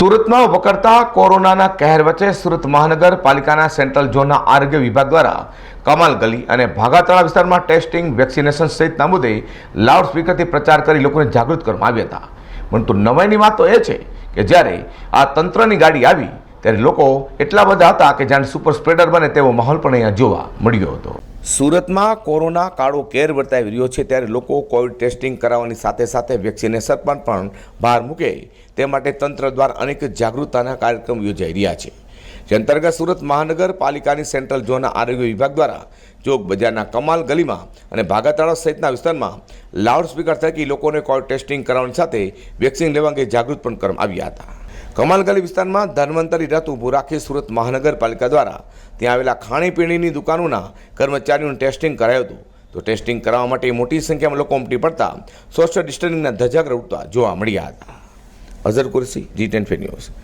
સુરતમાં વકરતા કોરોનાના કહેર વચ્ચે સુરત મહાનગરપાલિકાના સેન્ટ્રલ ઝોનના આરોગ્ય વિભાગ દ્વારા કમાલ ગલી અને ભાગાતળા વિસ્તારમાં ટેસ્ટિંગ, વેક્સિનેશન સહિતના મુદ્દે લાઉડસ્પીકરથી પ્રચાર કરી લોકોને જાગૃત કરવામાં આવ્યા હતા. પરંતુ નવાઈની વાત તો એ છે કે જ્યારે આ તંત્રની ગાડી આવી, ત્યારે લોકો એટલા બધા હતા કે જાણે સુપર સ્પ્રેડર બને તેવો માહોલ પણ અહીંયા જોવા મળ્યો હતો. સુરતમાં કોરોના કાળો કેર વર્તાવી રહ્યો છે ત્યારે લોકો કોવિડ ટેસ્ટિંગ કરાવવાની સાથે સાથે વેક્સિનેશન પર પણ ભાર મૂકે. તે માટે તંત્ર દ્વારા અનેક જાગૃતતાના કાર્યક્રમ યોજાઈ રહ્યા છે. જે અંતર્ગત સુરત મહાનગરપાલિકાની સેન્ટ્રલ ઝોનના આરોગ્ય વિભાગ દ્વારા ચોક બજારના કમાલ ગલીમાં અને ભાગાતળા સહિતના વિસ્તારમાં લાઉડ સ્પીકર થકી લોકોને કોવિડ ટેસ્ટિંગ કરાવવાની સાથે વેક્સિન લેવા અંગે જાગૃત પણ કરવામાં આવ્યા હતા. કમાલ ગલી વિસ્તારમાં ધન્વંતરી રથ ઊભું રાખી સુરત મહાનગરપાલિકા દ્વારા ત્યાં આવેલા ખાણીપીણીની દુકાનોના કર્મચારીઓનું ટેસ્ટિંગ કરાયું હતું. તો ટેસ્ટિંગ કરાવવા માટે મોટી સંખ્યામાં લોકો ઉમટી પડતા સોશિયલ ડિસ્ટન્સિંગના ધજાગરા ઉઠતા જોવા મળ્યા હતા. Azhar Kursi G ten news.